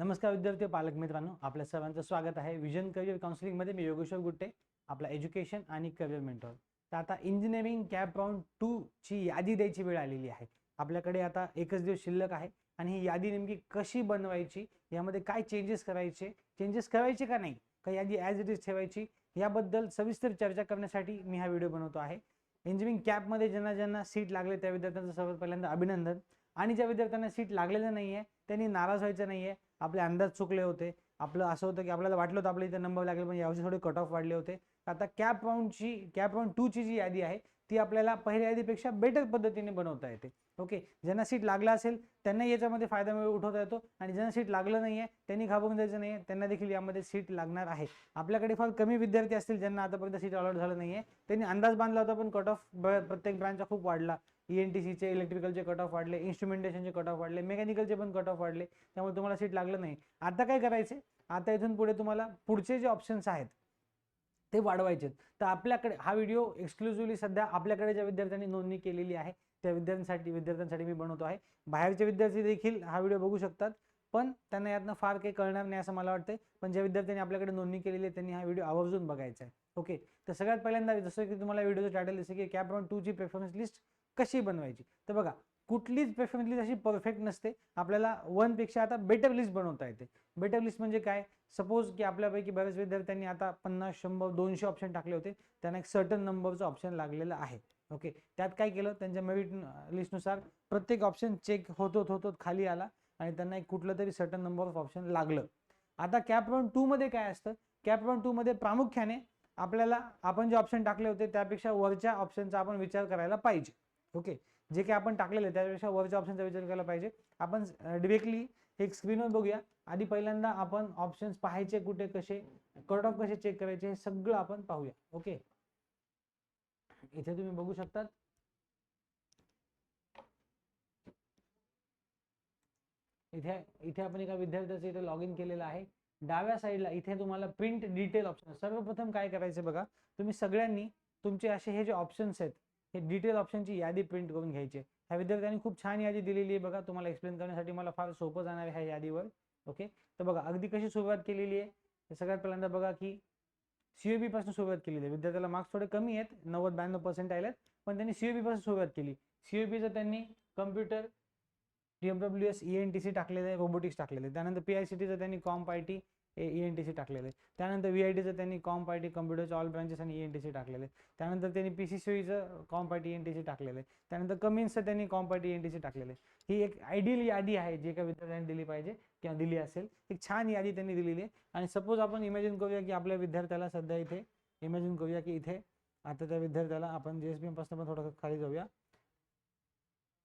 नमस्कार विद्यार्थी पालक मित्रांनो आपल्या सर्वांचं स्वागत आहे. विजन करिअर काउन्सिलिंगमध्ये मी योगेश्वर गुट्टे आपला एज्युकेशन आणि करिअर मेंटॉर तर आता इंजिनिअरिंग कॅप राऊंड टू ची यादी द्यायची वेळ आलेली आहे. आपल्याकडे आता एकच दिवस शिल्लक आहे आणि ही यादी नेमकी कशी बनवायची यामध्ये काय चेंजेस करायचे चेंजेस करायचे का नाही का यादी ॲज इट इज ठेवायची याबद्दल सविस्तर चर्चा करण्यासाठी मी हा व्हिडिओ बनवतो आहे. इंजिनिअरिंग कॅपमध्ये ज्यांना ज्यांना सीट लागले त्या विद्यार्थ्यांचं सर्वात पहिल्यांदा अभिनंदन. आणि ज्या विद्यार्थ्यांना सीट लागलेलं नाही आहे त्यांनी नाराज व्हायचं नाही आहे आपले अंदाज चुकले होते. आपलं असं होतं की आपल्याला वाटलं होतं आपल्या इथे नंबर लागले पण यावर्षी थोडे कट ऑफ वाढले होते. आता कॅप राऊंडची कॅप राऊंड टूची जी यादी आहे ती आपल्याला पहिल्या यादीपेक्षा बेटर पद्धतीने बनवता येते. ओके ज्यांना सीट लागला असेल त्यांना याच्यामध्ये फायदा मिळू उठवता येतो. आणि ज्यांना सीट लागलं नाही आहे त्यांनी घाबरून जायचं नाही आहे त्यांना देखील यामध्ये सीट लागणार आहे. आपल्याकडे फार कमी विद्यार्थी असतील ज्यांना आतापर्यंत सीट अलॉट झालं नाही आहे त्यांनी अंदाज बांधला होता पण कट ऑफ प्रत्येक ब्रँचचा खूप वाढला. ई एन टी सीचे इलेक्ट्रिकलचे कट ऑफ वाढले इन्स्ट्रुमेंटेशनचे कट ऑफ वाढले मेकॅनिकलचे पण कट ऑफ वाढले. त्यामुळे तुम्हाला सीट लागलं नाही. आता काय करायचे आता इथून पुढे तुम्हाला पुढचे जे ऑप्शन्स आहेत ते वाढवायचे आहेत. तर आपल्याकडे हा व्हिडिओ एक्सक्लुझिव्हली सध्या आपल्याकडे ज्या विद्यार्थ्यांनी नोंदणी केलेली आहे त्या विद्यार्थ्यांसाठी विद्यार्थ्यांसाठी मी बनवतो आहे. बाहेरचे विद्यार्थी देखील हा व्हिडिओ बघू शकतात पण त्यांना यातनं फार काही कळणार नाही असं मला वाटतं पण ज्या विद्यार्थ्यांनी आपल्याकडे नोंदणी केलेली आहे त्यांनी हा व्हिडिओ आवर्जून बघायचा आहे. ओके? तर सगळ्यात पहिल्यांदा जसं की तुम्हाला व्हिडिओचं टायटल जसं की कॅप राऊंड टूची प्रेफरन्स लिस्ट कशी बनवायची? तर बघा कुठलीच प्रेफरन्स लिस्ट अशी परफेक्ट नसते. आपल्याला वनपेक्षा आता बेटर लिस्ट बनवता येते. बेटर लिस्ट म्हणजे काय? सपोज की आपल्यापैकी बऱ्याच विद्यार्थ्यांनी आता पन्नास शंभर दोनशे ऑप्शन टाकले होते. त्यांना एक सर्टन नंबरचं ऑप्शन लागलेलं आहे. ओके त्यात काय केलं? त्यांच्या मेरिट लिस्टनुसार प्रत्येक ऑप्शन चेक होतो होतो खाली आला आणि त्यांना एक कुठलं तरी सर्टन नंबर ऑफ ऑप्शन लागलं. आता कॅप राऊंड टूमध्ये काय असतं? कॅप राऊंड टूमध्ये प्रामुख्याने आपल्याला आपण जे ऑप्शन टाकले होते त्यापेक्षा वरच्या ऑप्शनचा आपण विचार करायला पाहिजे. ओके. जे काही आपण टाकलेले त्यापेक्षा वरच्या ऑप्शनचा विचार केला पाहिजे. आपण डिरेक्टली एक स्क्रीनवर बघूया. आधी पहिल्यांदा आपण ऑप्शन्स पाहायचे कुठे कसे कट ऑफ कसे चेक करायचे हे सगळं आपण पाहूया. ओके? इथे तुम्ही बघू शकतात. इथे इथे आपण एका विद्यार्थ्याचं इथे लॉग इन केलेलं आहे. डाव्या साईडला इथे तुम्हाला प्रिंट डिटेल ऑप्शन सर्वप्रथम काय करायचं बघा तुम्ही सगळ्यांनी तुमचे असे हे जे ऑप्शन्स आहेत हे डिटेल ऑप्शनची यादी प्रिंट करून घ्यायची ह्या विद्यार्थ्यांनी खूप छान यादी दिलेली आहे बघा. तुम्हाला एक्सप्लेन करण्यासाठी मला फार सोपं जाणार आहे ह्या यादीवर. ओके तर बघा अगदी कशी सुरुवात केलेली आहे? हे सगळ्यात पहिल्यांदा बघा की सीओबी पासून सुरुवात केलेली आहे. विद्यार्थ्याला मार्क्स थोडे कमी आहेत नव्वद ब्याण्णव पर्सेंट आलेत पण त्यांनी सीओबी पासून सुरुवात केली. सीओबीचं त्यांनी computer D M W S E N T C टाकलेलं आहे रोबोटिक्स टाकलेलं आहे. त्यानंतर पी आय सी टीचं त्यांनी comp I T E N T C टाकलेले. आहे त्यानंतर व्ही आय टीचं त्यांनी कॉम्प पार्टी टी कम्प्युटरचे ऑल ब्रांचेस आणि ई एन टी सी टाकलेले. त्यानंतर त्यांनी पी सी सीचं comp party E N T C टाकलेलं. आहे त्यानंतर कमिन्सचं त्यांनी com party E N T C टाकलेले. ही एक आयडियल यादी आहे जे काही विद्यार्थ्यांनी दिली पाहिजे किंवा दिली असेल. एक छान यादी त्यांनी दिलेली आहे. आणि सपोज आपण इमॅजिन करूया की आपल्या विद्यार्थ्याला सध्या इथे इमॅजिन करूया की इथे आता त्या विद्यार्थ्याला आपण जे एस बी एमपासून पण थोडं खाली जाऊया.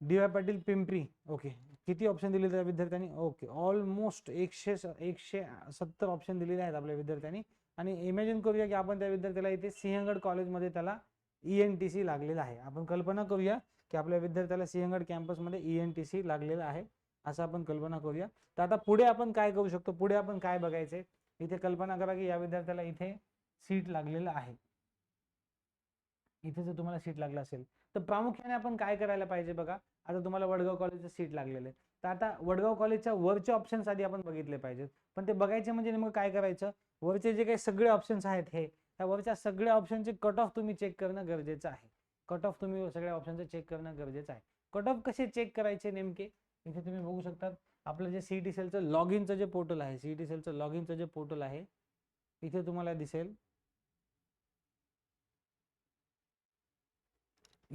D Y Patil Pimpri okay किती ऑप्शन दिले त्या विद्यार्थ्यांनी? ओके ऑलमोस्ट एकशे एकशे सत्तर ऑप्शन दिलेले आहेत आपल्या विद्यार्थ्यांनी. आणि इमॅजिन करूया की आपण त्या विद्यार्थ्याला इथे सिंहगड कॉलेजमध्ये त्याला ई एन टी सी लागलेला आहे. आपण कल्पना करूया की आपल्या विद्यार्थ्याला सिंहगड कॅम्पसमध्ये ई एन टी सी लागलेलं आहे. असं आपण कल्पना करूया. तर आता पुढे आपण काय करू शकतो? पुढे आपण काय बघायचे इथे कल्पना करा की या विद्यार्थ्याला इथे सीट लागलेलं आहे. इथे जर तुम्हाला सीट लागलं असेल तर प्रामुख्याने आपण काय करायला पाहिजे बघा? आता तुम्हाला वडगाव कॉलेजचं सीट लागलेलं आहे. तर आता वडगाव कॉलेजच्या वरचे ऑप्शन्स आधी आपण बघितले पाहिजेत. पण ते बघायचे म्हणजे नेमकं काय करायचं? वरचे जे काही सगळे ऑप्शन्स आहेत हे त्या वरच्या सगळ्या ऑप्शनचे कट ऑफ तुम्ही चेक करणं गरजेचं आहे. कट ऑफ तुम्ही सगळ्या ऑप्शनचं चेक करणं गरजेचं आहे. कट ऑफ कसे चेक करायचे नेमके? इथे तुम्ही बघू शकता आपलं जे सी टी सेलचं लॉग इनचं जे पोर्टल आहे सी टी सेलचं लॉग इनचं जे पोर्टल आहे इथे तुम्हाला दिसेल.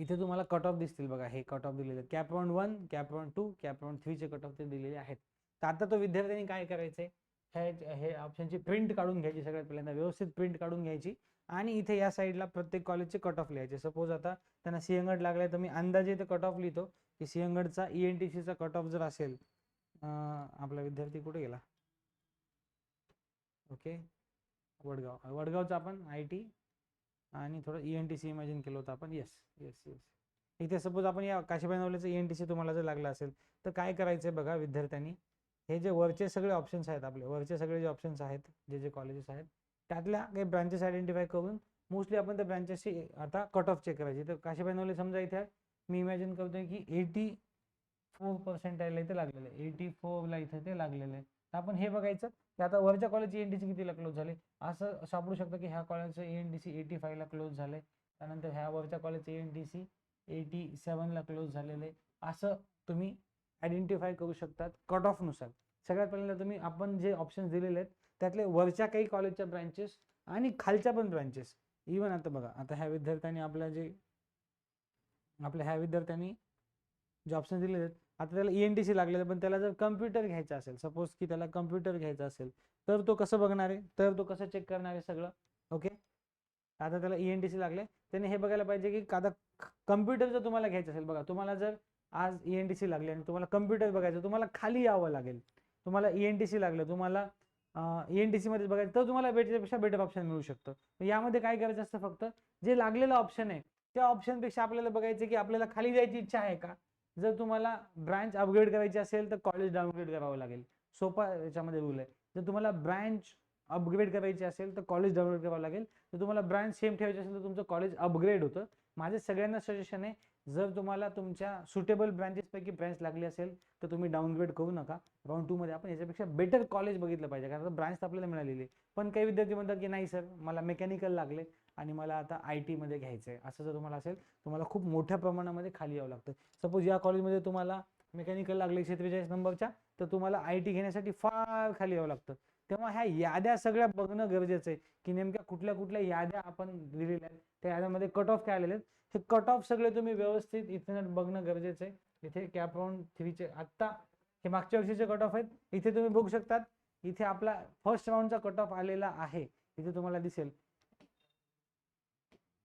इथे तुम्हाला कट ऑफ दिसतील बघा हे कट ऑफ दिलेले. Cap round one cap round two cap round थ्रीचे cut off ते दिलेले आहेत. तर आता तो विद्यार्थ्यांनी काय करायचे हे हे ऑप्शनची प्रिंट काढून घ्यायची सगळ्यात पहिल्यांदा. व्यवस्थित प्रिंट काढून घ्यायची. आणि इथे या साईडला प्रत्येक कॉलेजचे कट ऑफ लिहायचे. सपोज आता त्यांना सिंहगड लागलाय तर मी अंदाजे इथे कट ऑफ लिहितो. की सिंहगडचा ई एन टी सीचा कट ऑफ जर असेल आपला विद्यार्थी कुठे गेला? ओके. वडगाव. वडगावचा आपण आय टी आणि थोडं E N T C imagine केलं होतं आपण. येस येस येस इथे सपोज आपण या काशीबाई नवलेचं ई एन टी सी तुम्हाला जर लागलं असेल तर काय करायचं बघा विद्यार्थ्यांनी? हे जे वरचे सगळे ऑप्शन्स आहेत आपले वरचे सगळे जे ऑप्शन्स आहेत जे जे कॉलेजेस आहेत त्यातल्या काही ब्रांचेस आयडेंटिफाय करून मोस्टली आपण त्या ब्रांचेसची आता कट ऑफ चेक करायची. तर काशीबाई नवले समजा इथे मी इमॅजिन करतोय की एटी फोर पर्सेंटाईलला इथे लागलेलं आहे. एटी फोरला इथे ते लागलेलं आहे. तर आपण हे बघायचं ते आता वरच्या कॉलेजची एन डी सी कितीला क्लोज झाले? असं सापडू शकतं की ह्या कॉलेजचं एन डी सी एटी फायला क्लोज झाले त्यानंतर ह्या वरच्या कॉलेजचे एन डी सी एटी सेवनला क्लोज झालेले असं तुम्ही आयडेंटिफाय करू शकतात कट ऑफनुसार सगळ्यात पहिल्यांदा तुम्ही आपण जे ऑप्शन दिलेले आहेत त्यातले वरच्या काही कॉलेजच्या ब्रँचेस आणि खालच्या पण ब्रँचेस इवन आता बघा आता ह्या विद्यार्थ्यांनी आपल्या जे आपल्या ह्या विद्यार्थ्यांनी जे ऑप्शन दिलेले आहेत आता त्याला ई एन टी सी लागलेलं पण त्याला जर कम्प्युटर घ्यायचा असेल सपोज की त्याला कम्प्युटर घ्यायचा असेल तर तो कसं बघणार आहे? तर तो कसं चेक करणार आहे सगळं? ओके आता त्याला ई एन टी सी लागले त्याने हे बघायला पाहिजे की आता कम्प्युटर जर तुम्हाला घ्यायचं असेल बघा तुम्हाला जर आज ई एन टी सी लागली आणि तुम्हाला कम्प्युटर बघायचं तुम्हाला खाली यावं लागेल. तुम्हाला ई एन टी सी लागलं तुम्हाला ई एन टी सीमध्ये बघायचं तर तुम्हाला बेटरपेक्षा बेटर ऑप्शन मिळू शकतं. यामध्ये काय करायचं असतं फक्त? जे लागलेलं ऑप्शन आहे त्या ऑप्शनपेक्षा आपल्याला बघायचं की आपल्याला खाली जायची इच्छा आहे का? जर तुम्हाला ब्रँच अपग्रेड करायची असेल तर कॉलेज डाउनग्रेड करावं लागेल. सोपा याच्यामध्ये रूल आहे. जर तुम्हाला ब्रँच अपग्रेड करायची असेल तर कॉलेज डाउनलोड करावं लागेल. जर तुम्हाला ब्रांच सेम ठेवायची असेल तर तुमचं कॉलेज अपग्रेड होतं. माझे सगळ्यांना सजेशन आहे जर तुम्हाला तुमच्या सुटेबल ब्रँचेसपैकी ब्रँच लागली असेल तर तुम्ही डाउनग्रेड करू नका. राऊंड टूमध्ये आपण याच्यापेक्षा बेटर कॉलेज बघितलं पाहिजे कारण ब्रांच तर आपल्याला मिळालेली आहे. पण काही विद्यार्थी म्हणतात की नाही सर मला मेकॅनिकल लागले. आणि मला आता आय टीमध्ये घ्यायचं आहे असं जर तुम्हाला असेल तुम्हाला खूप मोठ्या प्रमाणामध्ये खाली यावं लागतं. सपोज या कॉलेजमध्ये तुम्हाला मेकॅनिकल लागले एकशे त्रेचाळीस नंबरच्या तर तुम्हाला आय टी घेण्यासाठी फार खाली यावं लागतं. तेव्हा ह्या याद्या सगळ्या बघणं गरजेचं आहे की नेमक्या कुठल्या कुठल्या याद्या आपण दिलेल्या आहेत. त्या याद्यामध्ये कट ऑफ काय आलेले आहेत? हे कट ऑफ सगळे तुम्ही व्यवस्थित इथं बघणं गरजेचं आहे इथे कॅप राऊंड थ्रीचे आत्ता हे मागच्या वर्षीचे कट ऑफ आहेत. इथे तुम्ही बघू शकतात इथे आपला फर्स्ट राऊंडचा कट ऑफ आलेला आहे. इथे तुम्हाला दिसेल.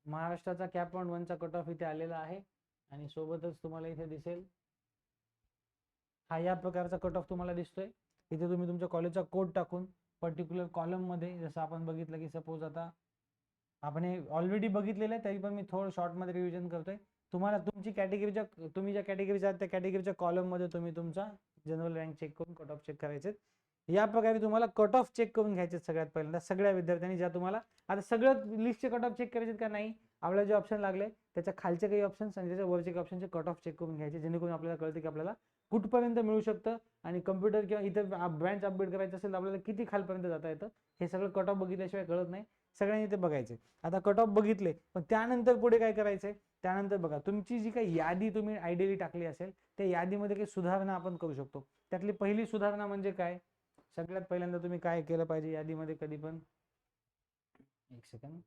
महाराष्ट्राचा कॅप पॉईंट वनचा कट ऑफ इथे आलेला आहे आणि सोबतच तुम्हाला इथे दिसेल. हा या प्रकारचा कट ऑफ तुम्हाला दिसतोय. इथे तुम्ही तुमच्या कॉलेजचा कोड टाकून पर्टिक्युलर कॉलममध्ये जसं आपण बघितलं की सपोज आता आपण हे ऑलरेडी बघितलेलं आहे तरी पण मी थोडं शॉर्टमध्ये रिव्हिजन करतोय. तुम्हाला तुमची कॅटेगरीच्या तुम्ही ज्या कॅटेगरीच्या आहात त्या कॅटेगरीच्या कॉलममध्ये तुम्ही तुमचा जनरल रँक चेक करून कट ऑफ चेक करायचे या प्रकारे तुम्हाला कट ऑफ चेक करून घ्यायचे सगळ्यात पहिल्यांदा सगळ्या विद्यार्थ्यांनी ज्या तुम्हाला आता सगळं लिस्टचे कट ऑफ चेक करायचे का? नाही. आपल्याला जे ऑप्शन लागले त्याच्या खालचे काही ऑप्शन्स आणि त्याच्या वरचे काही ऑप्शनचे कट ऑफ चेक करून घ्यायचे जेणेकरून आपल्याला कळतं की आपल्याला कुठपर्यंत मिळू शकतं आणि कम्प्युटर किंवा इतर ब्रँच अपडेट करायचं असेल तर आपल्याला किती खालपर्यंत जाता येतं हे सगळं कट ऑफ बघितल्याशिवाय कळत नाही. सगळ्यांनी ते बघायचे. आता कट ऑफ बघितले पण त्यानंतर पुढे काय करायचे त्यानंतर बघा तुमची जी काही यादी तुम्ही आयडियली टाकली असेल त्या यादीमध्ये काही सुधारणा आपण करू शकतो. त्यातली पहिली सुधारणा म्हणजे काय? सगळ्यात पहिल्यांदा तुम्ही काय केलं पाहिजे यादीमध्ये कधी पण? एक सेकंड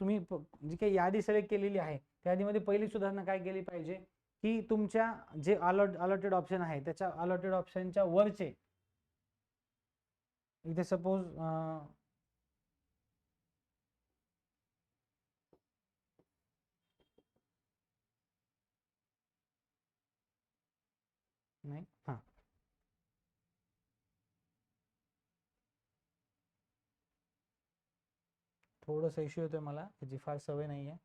तुम्ही जी काही यादी सिलेक्ट केलेली आहे त्या यादीमध्ये पहिली सुधारणा काय केली पाहिजे? की तुमच्या जे अलॉट अलॉटेड ऑप्शन आहे त्याच्या अलॉटेड ऑप्शनच्या वरचे इथे सपोज नाही हां थोडंसं इश्यू येतोय मला त्याची फार सवय नाही आहे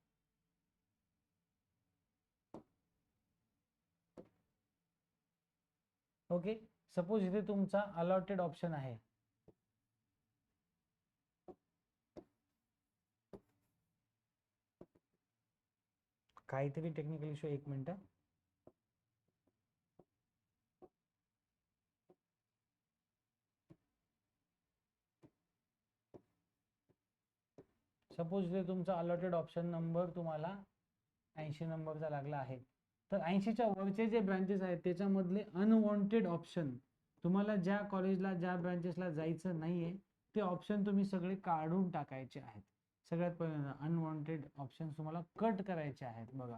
ओके सपोज इथे तुमचा अलॉटेड ऑप्शन आहे. काहीतरी टेक्निकल इश्यू एक मिनिट. सपोज ते तुमचा अलॉटेड ऑप्शन नंबर तुम्हाला ऐंशी नंबरचा लागला आहे. तर ऐंशीच्या वरचे जे ब्रांचेस आहेत त्याच्यामधले अनवॉन्टेड ऑप्शन तुम्हाला ज्या कॉलेजला ज्या ब्रांचेसला जायचं नाहीये ते ऑप्शन तुम्ही सगळे काढून टाकायचे आहेत. सगळ्यात पहिल्यांदा अनवॉन्टेड ऑप्शन तुम्हाला कट करायचे आहेत बघा.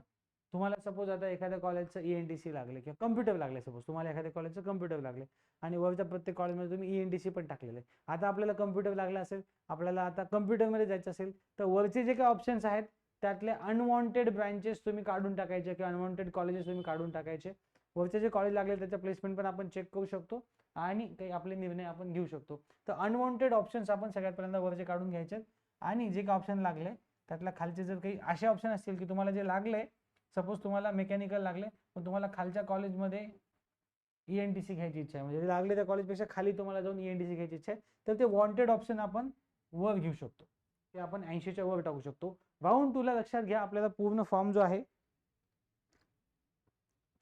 तुम्हाला सपोज आता एखाद्या कॉलेजचं ई एन टी सी लागले किंवा कम्प्युटर लागले सपोज तुम्हाला एखाद्या कॉलेजचं कम्प्युटर लागले. आणि वरच्या प्रत्येक कॉलेजमध्ये तुम्ही ई एन डी सी पण टाकलेलं आहे. आता आपल्याला कम्प्युटर लागला असेल आपल्याला आता कम्प्युटरमध्ये जायचं असेल तर वरचे जे काही ऑप्शन्स आहेत त्यातले अनवॉन्टेड ब्रँचेस तुम्ही काढून टाकायचे किंवा अनवॉन्टेड कॉलेजेस तुम्ही काढून टाकायचे. वरचे जे कॉलेज लागले त्याच्या प्लेसमेंट पण आपण चेक करू शकतो आणि काही आपले निर्णय आपण घेऊ शकतो. तर अनवॉन्टेड ऑप्शन्स आपण सगळ्यात पहिल्यांदा वरचे काढून घ्यायचे आणि जे काही ऑप्शन लागले त्यातल्या खालचे जर काही असे ऑप्शन असतील की तुम्हाला जे लागले सपोज तुम्हाला मेकॅनिकल लागले पण तुम्हाला खालच्या कॉलेजमध्ये ई एन टी सी घ्यायची इच्छा आहे. म्हणजे लागले त्या कॉलेजपेक्षा खाली तुम्हाला जाऊन ई एन टी सी घ्यायची इच्छा आहे. तर ते वॉन्टेड ऑप्शन आपण वर घेऊ शकतो. ते आपण ऐंशीच्या वर टाकू शकतो. राऊंड टूला लक्षात घ्या आपल्याला पूर्ण फॉर्म जो आहे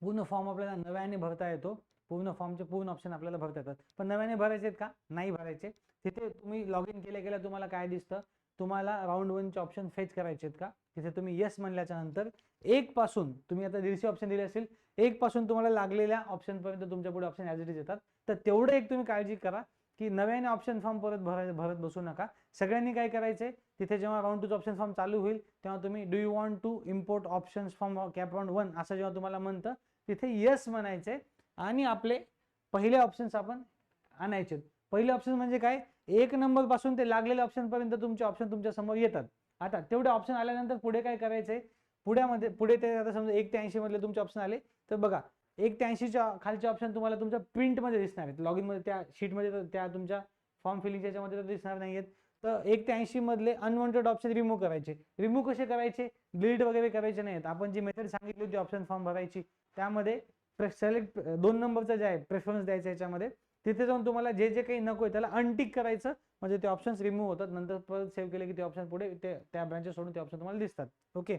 पूर्ण फॉर्म आपल्याला नव्याने भरता येतो. पूर्ण फॉर्मचे पूर्ण ऑप्शन आपल्याला भरता येतात. पण नव्याने भरायचे आहेत का? नाही भरायचे. तिथे तुम्ही लॉग इन केल्या गेल्या तुम्हाला काय दिसतं? तुम्हाला राऊंड वनचे ऑप्शन फेच करायचे आहेत का? तिथे तुम्ही येस म्हणल्याच्या नंतर एक पासून तुम्ही आता दीडशे ऑप्शन दिले असेल एक पासून तुम्हाला लागलेल्या ऑप्शनपर्यंत तुमच्यापुढे ऑप्शन ॲज इट इज येतात. तर तेवढं एक तुम्ही काळजी करा की नव्याने ऑप्शन फॉर्म परत भराय भरत बसू नका. सगळ्यांनी काय करायचंय? तिथे जेव्हा राऊंड टूच ऑप्शन फॉर्म चालू होईल तेव्हा तुम्ही do you want to import options form cap round one असं जेव्हा तुम्हाला म्हणतं तिथे येस म्हणायचे आणि आपले पहिले ऑप्शन्स आपण आणायचे पहिले ऑप्शन म्हणजे काय? एक नंबरपासून ते लागलेल्या ऑप्शन पर्यंत तुमचे ऑप्शन तुमच्यासमोर येतात. आता तेवढे ऑप्शन आल्यानंतर पुढे काय करायचंय? पुढ्यामध्ये पुढे ते आता समजा एक ते ऐंशी मधले तुमचे ऑप्शन आले तर बघा एक ते ऐंशीच्या खालचे ऑप्शन तुम्हाला तुमच्या प्रिंटमध्ये दिसणार आहेत. लॉग इनमध्ये त्या शीटमध्ये त्या तुमच्या फॉर्म फिलिंगच्या याच्यामध्ये तर दिसणार नाही आहेत तर एक ते ऐंशी मधले अनवॉन्टेड ऑप्शन रिमूव्ह करायचे. रिमूव्ह कसे करायचे? डिलीट वगैरे करायचे नाहीत आपण जी मेथड सांगितली होती ऑप्शन फॉर्म भरायची त्यामध्ये सिलेक्ट दोन नंबरचं जे आहे प्रेफरन्स द्यायचा याच्यामध्ये तिथे जाऊन तुम्हाला जे जे काही नको आहे त्याला अनटिक करायचं. म्हणजे ते ऑप्शन्स रिमूव्ह होतात. नंतर परत सेव्ह केले की ते ऑप्शन पुढे ते त्या ब्रँचेस सोडून ते ऑप्शन तुम्हाला दिसतात. ओके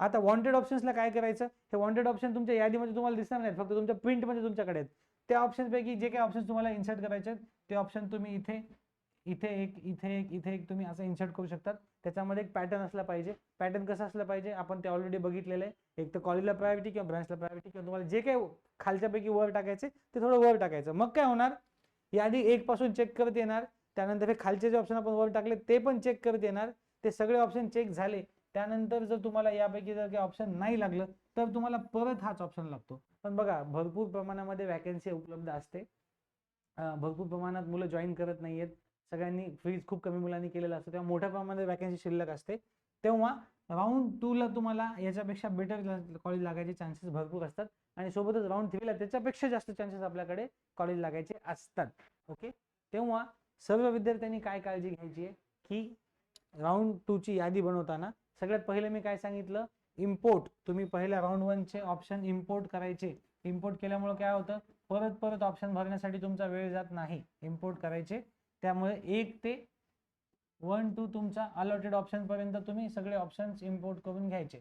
आता वॉन्टेड ऑप्शन्सला काय करायचं? हे वॉन्टेड ऑप्शन तुमच्या यादीमध्ये तुम्हाला दिसणार नाहीत फक्त तुमच्या प्रिंटमध्ये तुमच्याकडे आहेत. त्या ऑप्शनपैकी जे काही ऑप्शन तुम्हाला इन्सर्ट करायचे आहेत ते ऑप्शन तुम्ही इथे इथे एक इथे एक इथे एक तुम्ही असं इन्सर्ट करू शकतात. त्याच्यामध्ये एक पॅटर्न असला पाहिजे. पॅटर्न कसं असलं पाहिजे? आपण ते ऑलरेडी बघितलेलं आहे. एक तर कॉलेजला प्रायोरिटी किंवा ब्रांचला प्रायोरिटी किंवा तुम्हाला जे काही खालच्यापैकी वर टाकायचे ते थोडं वर टाकायचं. मग काय होणार? यादी एक पासून चेक करत येणार. त्यानंतर हे खालचे जे ऑप्शन आपण वर टाकले ते पण चेक करत येणार. ते सगळे ऑप्शन चेक झाले. त्यानंतर जर तुम्हाला यापैकी जर काही ऑप्शन नाही लागलं तर तुम्हाला परत हाच ऑप्शन लागतो. पण बघा भरपूर प्रमाणामध्ये वॅकन्सी उपलब्ध असते. भरपूर प्रमाणात मुलं जॉईन करत नाही आहेत सगळ्यांनी फीज खूप कमी मुलांनी केलेलं असतं. तेव्हा मोठ्या प्रमाणात वॅकन्सी शिल्लक असते. तेव्हा राऊंड टूला तुम्हाला याच्यापेक्षा बेटर कॉलेज लागायचे चान्सेस भरपूर असतात. आणि सोबतच राऊंड थ्रीला त्याच्यापेक्षा जास्त चान्सेस आपल्याकडे कॉलेज लागायचे असतात. ओके तेव्हा सर्व विद्यार्थ्यांनी काय काळजी घ्यायची आहे? की राऊंड टूची यादी बनवताना सगळ्यात पहिले मी काय सांगितलं? इम्पोर्ट तुम्ही पहिल्या राऊंड वनचे ऑप्शन इम्पोर्ट करायचे. इम्पोर्ट केल्यामुळे काय होतं? परत परत ऑप्शन भरण्यासाठी तुमचा वेळ जात नाही. इम्पोर्ट करायचे. त्यामुळे एक ते वन टू तुमचा अलॉटेड ऑप्शन पर्यंत तुम्ही सगळे ऑप्शन्स इम्पोर्ट करून घ्यायचे.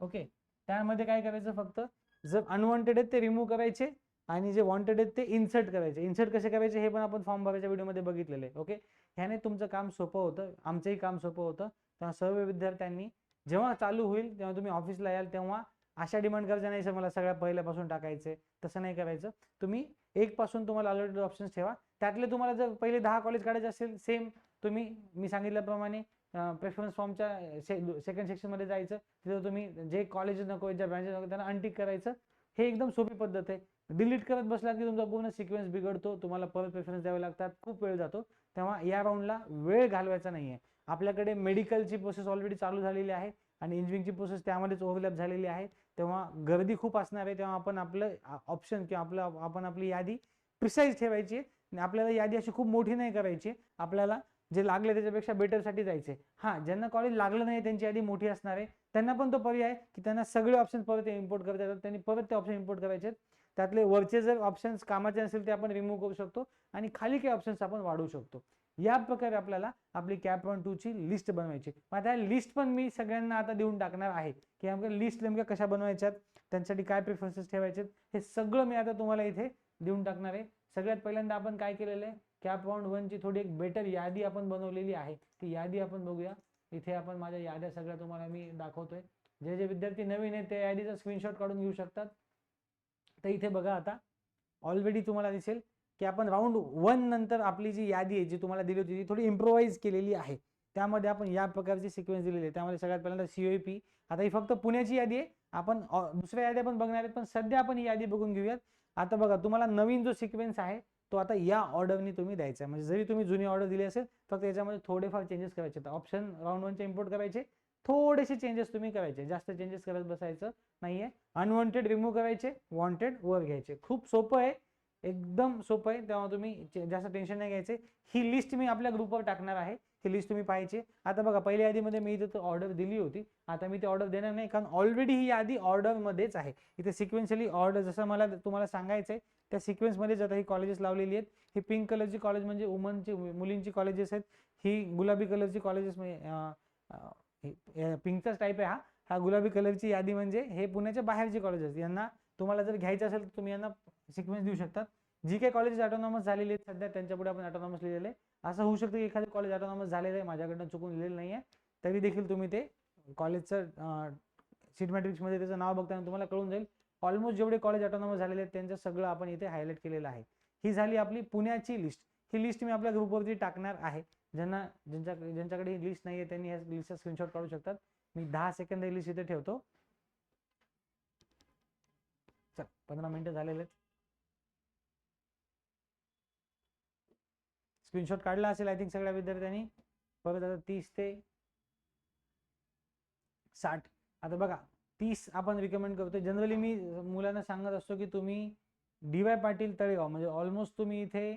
ओके त्यामध्ये काय करायचं फक्त? जर अनवॉन्टेड आहेत ते रिमूव्ह करायचे आणि जे वॉन्टेड आहेत ते इन्सर्ट करायचे. इन्सर्ट कसे करायचे? हे पण आपण फॉर्म भरायच्या व्हिडिओमध्ये बघितलेले ओके ह्याने तुमचं काम सोपं होतं. आमचंही काम सोपं होतं. तेव्हा सर्व विद्यार्थ्यांनी जेव्हा चालू होईल तेव्हा तुम्ही ऑफिसला याल तेव्हा अशा डिमांड करायचं नाही सर मला सगळ्या पहिल्यापासून टाकायचे तसं नाही करायचं. तुम्ही एक पासून तुम्हाला अलर्टेड ऑप्शन्स ठेवा. त्यातले तुम्हाला जर पहिले दहा कॉलेज काढायचे असेल सेम तुम्ही मी सांगितल्याप्रमाणे प्रेफरन्स फॉर्मच्या सेकंड सेक्शनमध्ये जायचं. तिथं तुम्ही जे कॉलेज नको ज्या ब्रँचेस नको त्यांना अनटिक करायचं. हे एकदम सोपी पद्धत आहे. डिलीट करत बसला की तुमचा पूर्ण सिक्वेन्स बिघडतो तुम्हाला परत प्रेफरन्स द्यावे लागतात खूप वेळ जातो. तेव्हा या राऊंडला वेळ घालवायचा नाही आहे आपल्याकडे मेडिकलची प्रोसेस ऑलरेडी चालू झालेली आहे आणि इंजिनिअरिंगची प्रोसेस त्यामध्येच ओव्हरलॅप झालेली आहे. तेव्हा गर्दी खूप असणार आहे तेव्हा आपण आपलं ऑप्शन किंवा आपलं आपण आपली यादी प्रिसाईज ठेवायची आणि आपल्याला यादी अशी खूप मोठी नाही करायची आपल्याला जे लागले त्याच्यापेक्षा बेटरसाठी जायचे हां ज्यांना कॉलेज लागलं नाही त्यांची यादी मोठी असणार आहे. त्यांना पण तो पर्याय की त्यांना सगळे ऑप्शन परत इम्पोर्ट करता येतात. त्यांनी परत ते ऑप्शन इम्पोर्ट करायचे त्यातले वरचे जर ऑप्शन्स कामाचे असेल ते आपण रिमूव्ह करू शकतो. आणि खाली काही ऑप्शन्स आपण वाढवू शकतो. या प्रकारे आपल्याला आपली कॅप वन टूची लिस्ट बनवायची मग आता लिस्ट पण मी सगळ्यांना आता देऊन टाकणार आहे. की आमच्या लिस्ट नेमक्या कशा बनवायच्यात त्यांच्यासाठी काय प्रिफरन्सेस ठेवायचे हे सगळं मी आता तुम्हाला इथे देऊन टाकणार आहे. सगळ्यात पहिल्यांदा आपण काय केलेलं आहे? कॅप राऊंड वनची थोडी एक बेटर यादी आपण बनवलेली आहे. ती यादी आपण बघूया. इथे आपण माझ्या याद्या सगळ्या तुम्हाला मी दाखवतोय. जे जे विद्यार्थी नवीन आहेत त्या यादीचा स्क्रीनशॉट काढून घेऊ शकतात. तर इथे बघा आता. ऑलरेडी तुम्हाला दिसेल. की आपण राऊंड वन नंतर आपली जी यादी आहे जी तुम्हाला दिली होती ती थोडी इम्प्रोवाइज केलेली आहे. त्यामध्ये आपण या प्रकारची सिक्वेन्स दिलेली आहे. त्यामध्ये सगळ्यात पहिल्यांदा सीओ पी आता ही फक्त पुण्याची यादी आहे. आपण दुसऱ्या याद्या पण बघणार आहेत पण सध्या आपण ही यादी बघून घेऊयात. आता बघा तुम्हाला नवीन जो सिक्वेन्स आहे तो आता या ऑर्डरनी तुम्ही द्यायचा आहे. म्हणजे जरी तुम्ही जुनी ऑर्डर दिली असेल फक्त याच्यामध्ये थोडेफार चेंजेस करायचे तर ऑप्शन राऊंड वनचे इम्पोर्ट करायचे. थोडेसे चेंजेस तुम्ही करायचे. जास्त चेंजेस करत बसायचं नाहीये. अनवॉन्टेड रिमूव्ह करायचे. वॉन्टेड वर घ्यायचे. खूप सोपं आहे. एकदम सोपं आहे. तेव्हा तुम्ही जास्त टेन्शन नाही घ्यायचे. ही लिस्ट मी आपल्या ग्रुपवर टाकणार आहे. ही लिस्ट तुम्ही पाहायची. आता बघा पहिल्या यादीमध्ये मी इथे ऑर्डर दिली होती. आता मी ती ऑर्डर देणार नाही कारण ऑलरेडी ही यादी ऑर्डरमध्येच आहे. इथे सिक्वेन्शियली ऑर्डर जसं मला तुम्हाला सांगायचं आहे त्या सिक्वेन्समध्येच आता ही कॉलेजेस लावलेली आहेत. ही पिंक कलरची कॉलेज म्हणजे वुमनची मुलींची कॉलेजेस आहेत. ही गुलाबी कलरची कॉलेजेस पिंकचाच टाईप आहे हा. हा गुलाबी कलरची यादी म्हणजे हे पुण्याच्या बाहेरचे कॉलेजेस यांना तुम्हाला जर घ्यायचं असेल तर तुम्ही यांना सिक्वेन्स देऊ शकतात. जी काही कॉलेजेस ऑटोनॉमस झालेली आहेत सध्या त्यांच्या पुढे आपण ऑटोनॉमस लिहिलेलं आहे. असं होऊ शकतं की एखादं कॉलेज ऑटोनॉमस झालेलं आहे माझ्याकडनं चुकून लिहिलेलं नाही आहे तरी देखील तुम्ही ते कॉलेजचं सीट मॅट्रिक्समध्ये त्याचं नाव बघताना तुम्हाला कळून जाईल. ऑलमोस्ट जेवढे कॉलेज ऑटोनॉमस झालेले आहेत त्यांचं सगळं आपण इथे हायलाईट केलेलं आहे. ही झाली आपली पुण्याची लिस्ट ही लिस्ट मी आपल्या ग्रुपवरती टाकणार आहे. ज्यांना ज्यांच्या ज्यांच्याकडे ही लिस्ट नाही आहे त्यांनी ह्या लिस्टचा स्क्रीनशॉट काढू शकतात. मी दहा सेकंद ही लिस्ट इथे ठेवतो. चल पंधरा मिनिटं झालेले आहेत. स्क्रीनशॉट काढला असेल आय थिंक सगळ्या विद्यार्थ्यांनी. परत आता तीस ते साठ. आता बघा तीस आपण रिकमेंड करतो जनरली मी मुलांना सांगत असतो की तुम्ही डी वाय पाटील तळेगाव म्हणजे ऑलमोस्ट तुम्ही इथे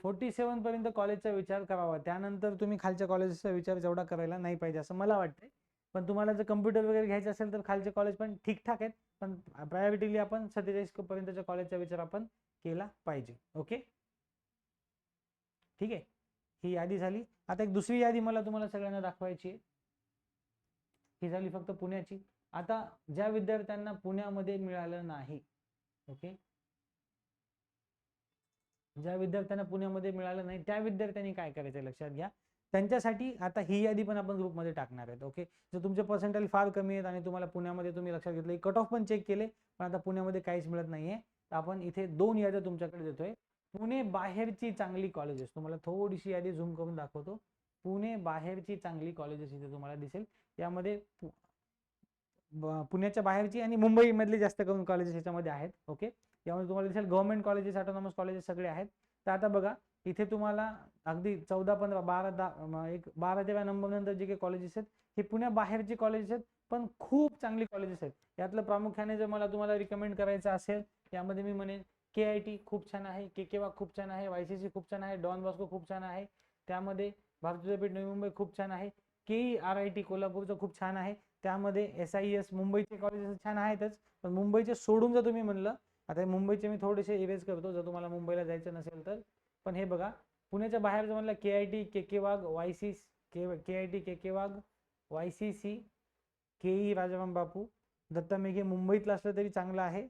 फोर्टी सेवन पर्यंत कॉलेजचा विचार करावा. त्यानंतर तुम्ही खालच्या कॉलेजचा विचार जेवढा करायला नाही पाहिजे असं मला वाटतंय. पण तुम्हाला जर कम्प्युटर वगैरे घ्यायचं असेल तर खालचे कॉलेज पण ठीकठाक आहेत. पण प्रायोरिटीली आपण सत्तेचाळीस पर्यंतच्या कॉलेजचा विचार आपण केला पाहिजे. ओके ठीक आहे? ही यादी झाली. आता एक दुसरी यादी मला तुम्हाला सगळ्यांना दाखवायची आहे. ही झाली फक्त पुण्याची. आता ज्या विद्यार्थ्यांना पुण्यामध्ये मिळालं नाही ओके? ज्या विद्यार्थ्यांना पुण्यामध्ये मिळालं नाही त्या विद्यार्थ्यांनी काय करायचं लक्षात घ्या. त्यांच्यासाठी आता ही यादी पण आपण ग्रुपमध्ये टाकणार आहेत ओके? जर तुमचे पर्सेंटेज फार कमी आहेत आणि तुम्हाला पुण्यामध्ये तुम्ही लक्षात घेतलं कट ऑफ पण चेक केले पण आता पुण्यामध्ये काहीच मिळत नाहीये. तर आपण इथे दोन याद्या तुमच्याकडे देतोय. पुणे बाहेरची चांगली कॉलेजेस तुम्हाला थोडीशी यादी झूम करून दाखवतो. पुणे बाहेरची चांगली कॉलेजेस इथे तुम्हाला दिसेल. यामध्ये पुण्याच्या बाहेरची आणि मुंबईमधली जास्त करून कॉलेजेस याच्यामध्ये आहेत. ओके यामध्ये तुम्हाला दिसेल गव्हर्नमेंट कॉलेजेस ऑटोनॉमस कॉलेजेस सगळे आहेत. तर आता बघा इथे तुम्हाला अगदी चौदा पंधरा बारा दहा एक बारा तेरा नंबर नंतर जे काही कॉलेजेस आहेत हे पुण्या बाहेरचे कॉलेजेस आहेत पण खूप चांगली कॉलेजेस आहेत. यातलं प्रामुख्याने जर मला तुम्हाला रिकमेंड करायचं असेल यामध्ये मी म्हणेन के आय टी खूप छान आहे के के वा खूप छान आहे वाय सी सी खूप छान आहे डॉन बॉस्को खूप छान आहे. त्यामध्ये भारतीय विद्यापीठ नवी मुंबई खूप छान आहे. K E R I T कोल्हापूरचं खूप छान आहे. त्यामध्ये एस आय एस मुंबईचे कॉलेजेस छान आहेतच पण मुंबईचे सोडून जर तुम्ही म्हणलं आता मुंबईचे मी थोडेसे इरेज करतो जर तुम्हाला मुंबईला जायचं नसेल तर. पण हे बघा पुण्याच्या बाहेर जर म्हणलं K I T K K Wagh Y C K K I T K K Wagh Y C C K E Rajaram Bapu Datta Meghe मुंबईतलं असलं तरी चांगलं आहे.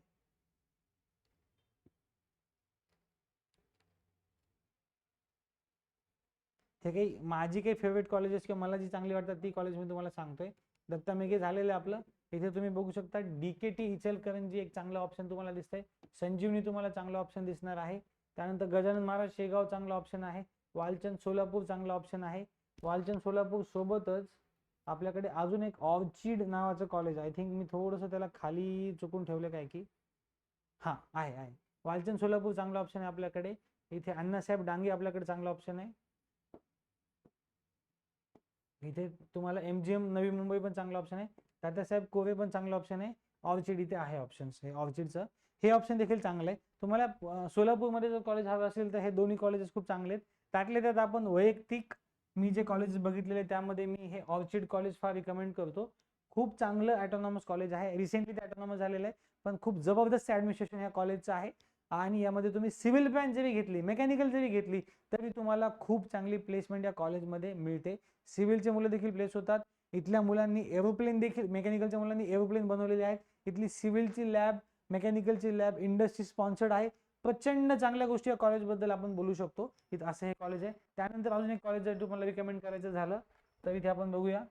हे काही माझी काही फेवरेट कॉलेजेस किंवा मला जी चांगली वाटतात ती कॉलेज मी तुम्हाला सांगतोय. दत्ता मेघे झालेलं आपलं. इथे तुम्ही बघू शकता डी के टी इचलकरंजी एक चांगला ऑप्शन तुम्हाला दिसतंय. संजीवनी तुम्हाला चांगला ऑप्शन दिसणार आहे. त्यानंतर गजानन महाराज शेगाव चांगला ऑप्शन आहे. वालचंद सोलापूर चांगला ऑप्शन आहे. वालचंद सोलापूर सोबतच आपल्याकडे अजून एक ऑर्चिड नावाचं कॉलेज आहे. आय थिंक मी थोडंसं त्याला खाली चुकून ठेवलं काय की हां आहे आहे. वालचंद सोलापूर चांगला ऑप्शन आहे आपल्याकडे. इथे अण्णासाहेब डांगे आपल्याकडे चांगला ऑप्शन आहे. इथे तुम्हाला एमजीएम नवी मुंबई पण चांगला ऑप्शन आहे. तात्यासाहेब कोवे पण चांगला ऑप्शन आहे. ऑर्चिड इथे आहे ऑप्शन्स हे ऑर्चिडचं हे ऑप्शन देखील चांगलं आहे. तुम्हाला सोलापूरमध्ये जर कॉलेज हवं असेल तर हे दोन्ही कॉलेजेस खूप चांगले आहेत. त्यातले त्यात आपण वैयक्तिक मी जे कॉलेज बघितलेले त्यामध्ये मी हे ऑर्चिड कॉलेज फार रिकमेंड करतो. खूप चांगलं ॲटोनॉमस कॉलेज आहे. रिसेंटली ते ॲटोनॉमस झालेलं आहे. पण खूप जबरदस्त ॲडमिनिस्ट्रेशन या कॉलेजचं आहे. आणि यामध्ये तुम्ही सिव्हिल ब्रँच जरी घेतली मेकॅनिकल जरी घेतली तरी तुम्हाला खूप चांगली प्लेसमेंट या कॉलेजमध्ये मिळते. सिव्हिलचे मुलं देखील प्लेस होतात. इथल्या मुलांनी एरोप्लेन देखील मेकॅनिकलच्या मुलांनी एरोप्लेन बनवलेले आहेत. इथली सिव्हिलची लॅब मेकॅनिकलची लॅब इंडस्ट्री स्पॉन्सर्ड आहे. प्रचंड चांगल्या गोष्टी या कॉलेजबद्दल आपण बोलू शकतो. इथं असं हे कॉलेज आहे. त्यानंतर अजून एक कॉलेज जर तुम्हाला रिकमेंड करायचं झालं तर इथे आपण बघूया.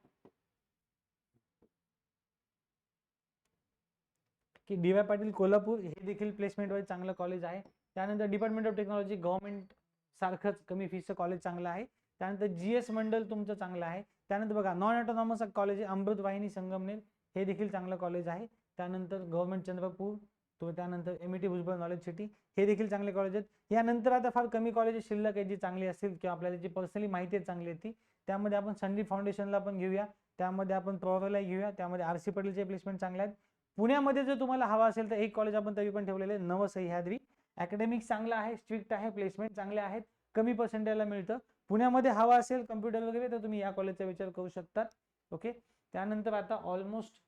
की डी वाय पाटील कोल्हापूर हे देखील प्लेसमेंट वाईज चांगलं कॉलेज आहे. त्यानंतर डिपार्टमेंट ऑफ टेक्नॉलॉजी गव्हर्नमेंट सारखंच कमी फीचं कॉलेज चांगलं आहे. त्यानंतर जी एस मंडल तुमचं चांगलं आहे. त्यानंतर बघा non autonomous college Amrit Vahini Sangamner हे देखील चांगलं कॉलेज आहे. त्यानंतर गव्हर्नमेंट चंद्रपूर तो त्यानंतर M T Bhujbal knowledge city हे देखील चांगले कॉलेज आहेत. यानंतर आता फार कमी कॉलेजेस शिल्लक आहेत जी चांगली असतील किंवा आपल्याला जी पर्सनली माहिती आहे चांगली आहे ती. त्यामध्ये आपण संदीप फाउंडेशनला पण घेऊया. त्यामध्ये आपण प्रॉवरला घेऊया. त्यामध्ये आर सी पटेलचे प्लेसमेंट चांगले आहेत. पुण्यामध्ये जर तुम्हाला हवा असेल तर एक कॉलेज आपण तरी पण ठेवलेले नवसह्याद्री. अकॅडमिक चांगलं आहे स्ट्रिक्ट आहे प्लेसमेंट चांगले आहेत. कमी पर्सेंटेजला मिळतं. पुण्यामध्ये हवा असेल कम्प्युटर वगैरे तर तुम्ही या कॉलेजचा विचार करू शकतात ओके त्यानंतर आता ऑलमोस्ट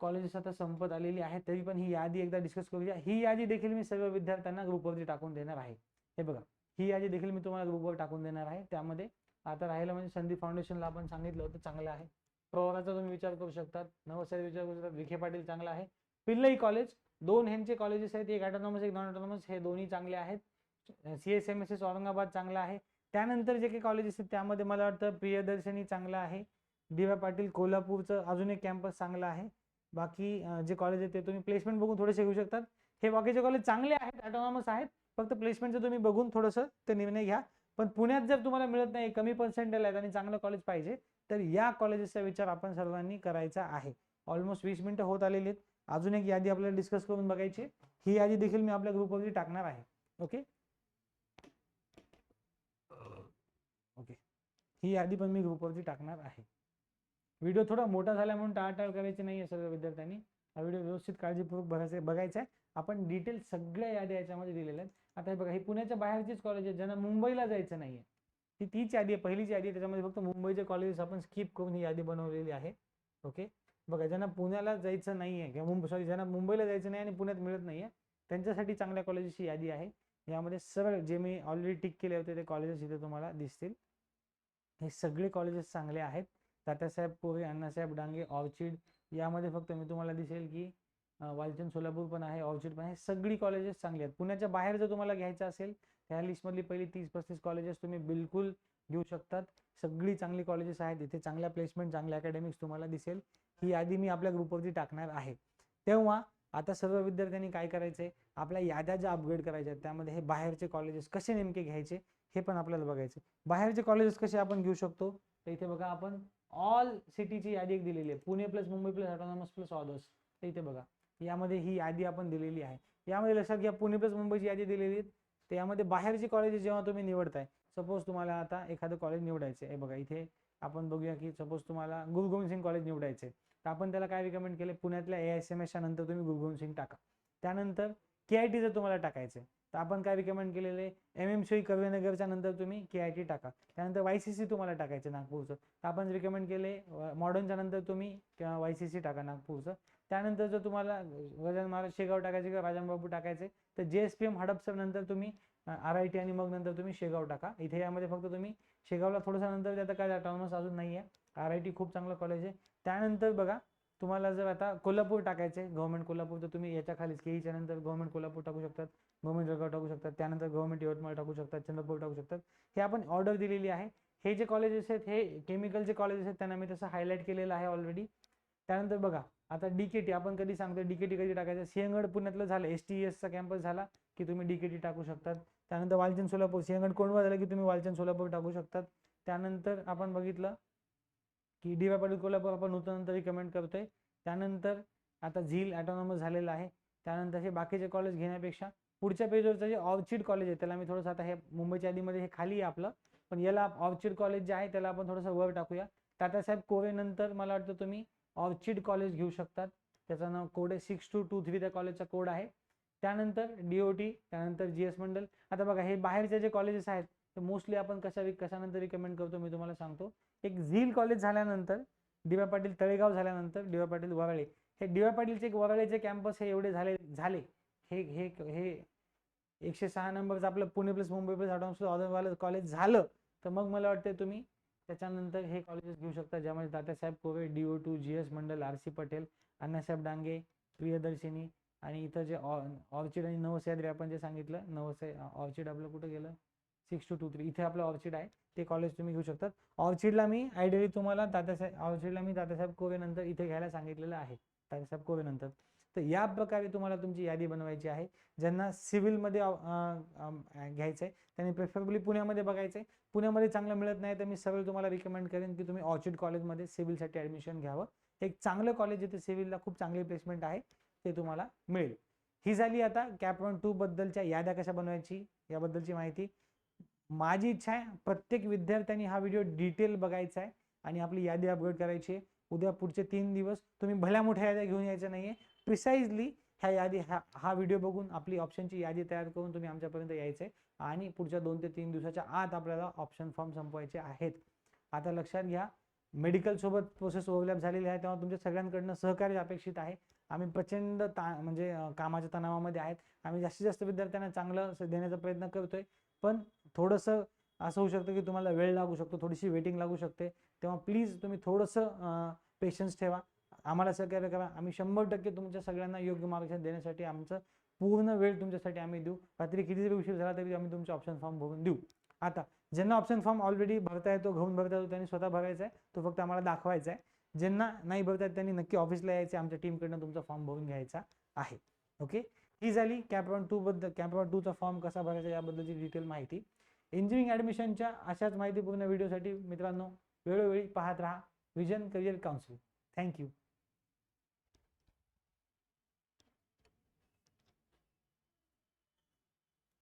कॉलेजेस आता संपत आलेली आहे तरी पण ही यादी एकदा डिस्कस करूया. ही यादी देखील मी सर्व विद्यार्थ्यांना ग्रुपवरती टाकून देणार आहे. हे बघा. ही यादी देखील मी तुम्हाला ग्रुपवर टाकून देणार आहे. त्यामध्ये आता राहिलं म्हणजे संदीप फाउंडेशनला आपण सांगितलं होतं चांगलं आहे. प्रवाराचा तुम्ही विचार करू शकतात. नवसाचा विचार करू शकतात. विखे पाटील चांगला आहे. पिल्लई कॉलेज दोन ह्यांचे कॉलेजेस आहेत. एक ऑटोनॉमस एक नॉन ऑटोनॉमस हे दोन्ही चांगले आहेत. सीएसएमएसएस औरंगाबाद चांगला आहे. त्यानंतर जे काही कॉलेजेस आहेत त्यामध्ये मला वाटतं प्रियदर्शनी चांगलं आहे. डी वाय पाटील कोल्हापूरचं अजून एक कॅम्पस चांगला आहे. बाकी जे कॉलेज आहे ते तुम्ही प्लेसमेंट बघून थोडेसे घेऊ शकतात. हे बाकीचे कॉलेज चांगले आहेत ऑटोनॉमस आहेत. फक्त प्लेसमेंटचं तुम्ही बघून थोडंसं ते निर्णय घ्या. पण पुण्यात जर तुम्हाला मिळत नाही कमी पर्सेंटेज आहेत आणि चांगलं कॉलेज पाहिजे तर या कॉलेजेसचा विचार आपण सर्वांनी करायचा आहे. ऑलमोस्ट वीस मिनिटं होत आलेली आहेत. अजून एक यादी आपल्याला डिस्कस करून बघायची ही यादी देखील मी आपल्या ग्रुपवरती टाकणार आहे. ओके ओके ही यादी पण मी ग्रुपवरती टाकणार आहे. व्हिडिओ थोडा मोठा झाला म्हणून टाळाटाळ करायची नाही आहे सर्व विद्यार्थ्यांनी. हा व्हिडिओ व्यवस्थित काळजीपूर्वक भरायचा बघायचा आहे. आपण डिटेल सगळ्या याद्या याच्यामध्ये दिलेल्या आहेत. आता हे बघा ही पुण्याच्या बाहेरचीच कॉलेज आहेत ज्यांना मुंबईला जायचं नाही आहे ती तीच यादी आहे पहिलीच यादी आहे. त्याच्यामध्ये फक्त मुंबईचे कॉलेजेस आपण स्किप करून ही यादी बनवलेली आहे. ओके बघा ज्यांना पुण्याला जायचं नाही आहे किंवा मुंबई सॉरी ज्यांना मुंबईला जायचं नाही आणि पुण्यात मिळत नाही आहे त्यांच्यासाठी चांगल्या कॉलेजेसची यादी आहे. यामध्ये सरळ जे मी ऑलरेडी टिक केले होते ते कॉलेजेस इथे तुम्हाला दिसतील. हे सगळे कॉलेजेस चांगले आहेत. तात्यासाहेब कोरे अण्णासाहेब डांगे ऑर्चिड यामध्ये फक्त मी तुम्हाला दिसेल की वालचंद सोलापूर पण आहे ऑर्चिड पण आहे. सगळी कॉलेजेस चांगली आहेत. पुण्याच्या बाहेर जर तुम्हाला घ्यायचं असेल त्या लिस्टमधली पहिली तीस पस्तीस कॉलेजेस तुम्ही बिलकुल घेऊ शकतात. सगळी चांगली कॉलेजेस आहेत. इथे चांगल्या प्लेसमेंट चांगल्या अकॅडमिक्स तुम्हाला दिसेल. ही यादी मी आपल्या ग्रुपवरती टाकणार आहे. तेव्हा आता सर्व विद्यार्थ्यांनी काय करायचंय? आपल्या याद्या ज्या अपग्रेड करायच्या आहेत त्यामध्ये हे बाहेरचे कॉलेजेस कसे नेमके घ्यायचे हे पण आपल्याला बघायचे बाहेरचे कॉलेजेस कसे आपण घेऊ शकतो? तर इथे बघा आपण ऑल सिटीची यादी एक दिलेली आहे. Pune plus Mumbai plus autonomous plus others तर इथे बघा यामध्ये ही यादी आपण दिलेली आहे. यामध्ये लक्षात घ्या पुणे प्लस मुंबईची यादी दिलेली आहे तर यामध्ये बाहेरची कॉलेजेस जेव्हा तुम्ही निवडताय सपोज तुम्हाला आता एखादं कॉलेज निवडायचं आहे बघा इथे आपण बघूया की सपोज तुम्हाला गुरु गोविंद सिंग कॉलेज निवडायचे तर आपण त्याला काय रिकमेंड केले पुण्यातल्या ए एस एम एसच्या नंतर तुम्ही गुरु गोविंद सिंग टाका. त्यानंतर के आय टी जर तुम्हाला टाकायचं आहे तर आपण काय रिकमेंड केलेले? एम एम सोई कर्वेनगरच्या नंतर तुम्ही के आय टी टाका. त्यानंतर वाय सी सी तुम्हाला टाकायचं नागपूरचं. तर आपण रिकमेंड केले मॉडर्नच्या नंतर तुम्ही वाय सी सी टाका नागपूरचं. त्यानंतर जर तुम्हाला गजानन महाराज शेगाव टाकायचे किंवा बाबू टाकायचे तर जे एस पी एम हडपसर नंतर तुम्ही आर आय टी आणि मग नंतर तुम्ही शेगाव टाका. इथे यामध्ये फक्त तुम्ही शेगावला थोडंसं नंतर आता काय ऑटोनॉमस अजून नाही आहे आर आय टी खूप चांगलं कॉलेज आहे. त्यानंतर बघा तुम्हाला जर आता कोल्हापूर टाकायचे गव्हर्नमेंट कोल्हापूर तर तुम्ही याच्या खालीच केईच्या नंतर गव्हर्नमेंट कोल्हापूर टाकू शकतात गव्हर्नमेंट जळगाव टाकू शकतात त्यानंतर गव्हर्नमेंट यवतमाळ टाकू शकतात चंद्रपूर टाकू शकतात. हे आपण ऑर्डर दिलेली आहे. हे जे कॉलेजेस आहेत हे केमिकलचे कॉलेजेस आहेत त्यांना मी तसं हायलाईट केलेलं आहे ऑलरेडी त्यानंतर बघा आता डीकेटी आपण कधी सांगतो डीकेटी कधी टाकायचं? सिंहगड पुण्यातलं झालं एस टी एसचा कॅम्पस झाला की तुम्ही डीकेटी टाकू शकतात. त्यानंतर वालचंद सोलापूर सिंहगड कोंडवा झालं की तुम्ही वालचंद सोलापूर टाकू शकतात. त्यानंतर आपण बघितलं की डी वाय पाटील कोल्हापूर आपण नूतन रिकमेंड करतोय. त्यानंतर आता झील ऑटोनॉमस झालेलं आहे. त्यानंतर हे बाकीचे कॉलेज घेण्यापेक्षा पुढच्या पेजवरचं जे ऑर्चिड कॉलेज आहे त्याला मी थोडंसं आता हे मुंबईच्या आधीमध्ये हे खाली आहे आपलं. पण याला ऑर्चिड कॉलेज जे आहे त्याला आपण थोडंसं वर टाकूया. तात्यासाहेब कोवे नंतर मला वाटतं तुम्ही ऑर्चिड कॉलेज घेऊ शकतात. त्याचं नाव कोड आहे सिक्स टू टू थ्री त्या कॉलेजचा कोड आहे. त्यानंतर डी ओ टी त्यानंतर जी एस मंडल. आता बघा हे बाहेरचे जे कॉलेजेस आहेत ते मोस्टली आपण कशा कशानंतर रिकमेंड करतो मी तुम्हाला सांगतो. एक झील कॉलेज झाल्यानंतर डी पाटील तळेगाव झाल्यानंतर डी वाय पाटील वराळे. हे डी पाटीलचे एक वराळेचे कॅम्पस हे एवढे झाले झाले. हे हे हे एकशे सहा नंबरचं आपलं Pune plus Mumbai plus autonomous college झालं. तर मग मला वाटतं तुम्ही त्याच्यानंतर हे कॉलेजेस घेऊ शकता. ज्यामध्ये Dadasaheb Kove D O two G S Mandal R C Patel Annasaheb Dange Priyadarshini आणि इथं जे ऑर्चिड आणि नवसह्याद्री आपण जे सांगितलं नवस ऑर्चिड आपलं कुठं गेलं? सिक्स टू टू थ्री इथे आपलं ऑर्चिड आहे. ते कॉलेज तुम्ही घेऊ शकतात. ऑर्चिडला मी आयडियली तुम्हाला दादासाहेब ऑर्चिडला मी दादासाहेब कोवेनंतर इथे घ्यायला सांगितलेलं आहे. दादासाहेब कोवेनंतर तर या प्रकारे तुम्हाला तुमची यादी बनवायची आहे. ज्यांना सिव्हिलमध्ये घ्यायचं आहे त्यांनी प्रेफरेबली पुण्यामध्ये बघायचं आहे पुण्यामध्ये चांगलं मिळत नाही तर मी सरळ तुम्हाला रिकमेंड करेन की तुम्ही ऑर्चिड कॉलेजमध्ये सिव्हिलसाठी ॲडमिशन घ्यावं. एक चांगलं कॉलेज जिथे सिव्हिलला खूप चांगली प्लेसमेंट आहे ते तुम्हाला मिळेल. ही झाली आता कॅप वन टू बद्दलच्या याद्या कशा बनवायची याबद्दलची माहिती. माझी इच्छा आहे प्रत्येक विद्यार्थ्यांनी हा व्हिडिओ डिटेल बघायचा आहे आणि आपली यादी अपग्रेड करायची आहे. उद्या पुढचे तीन दिवस तुम्ही भल्या मोठ्या याद्या घेऊन यायच्या नाही आहे प्रिसाइजली ह्या यादी हा हा व्हिडिओ बघून आपली ऑप्शनची यादी तयार करून तुम्ही आमच्यापर्यंत यायचं आहे आणि पुढच्या दोन ते तीन दिवसाच्या आत आपल्याला ऑप्शन फॉर्म संपवायचे आहेत. आता लक्षात घ्या मेडिकल सोबत प्रोसेस ओव्हरलॅप झालेली आहे तेव्हा तुमच्या सगळ्यांकडनं सहकार्य अपेक्षित आहे. आम्ही प्रचंड ता म्हणजे कामाच्या तणावामध्ये आहेत. आम्ही जास्तीत जास्त विद्यार्थ्यांना चांगलं देण्याचा प्रयत्न करतोय. पण थोडंसं असं होऊ शकतं की तुम्हाला वेळ लागू शकतो थोडीशी वेटिंग लागू शकते. तेव्हा प्लीज तुम्ही थोडंसं पेशन्स ठेवा. आम्हाला सहकार्य करा. आम्ही शंभर टक्के तुमच्या सगळ्यांना योग्य मार्गदर्शन देण्यासाठी आमचं पूर्ण वेळ तुमच्यासाठी आम्ही देऊ. रात्री किती जरी उशीर झाला तरी आम्ही तुमचे ऑप्शन फॉर्म भरून देऊ. आता ज्यांना ऑप्शन फॉर्म ऑलरेडी भरता येतो घेऊन भरता येतो त्यांनी स्वतः भरायचा आहे. तो फक्त आम्हाला दाखवायचा आहे. ज्यांना नाही भरता येत त्यांनी नक्की ऑफिसला यायचं आमच्या टीमकडनं तुमचा फॉर्म भरून घ्यायचा आहे. ओके ही झाली कॅप टू बद्दल कॅप वन टूचा फॉर्म कसा भरायचा याबद्दलची डिटेल माहिती. इंजिनिअरिंग ॲडमिशनच्या अशाच माहितीपूर्ण व्हिडिओसाठी मित्रांनो वेळोवेळी पाहत राहा. Vision career council thank you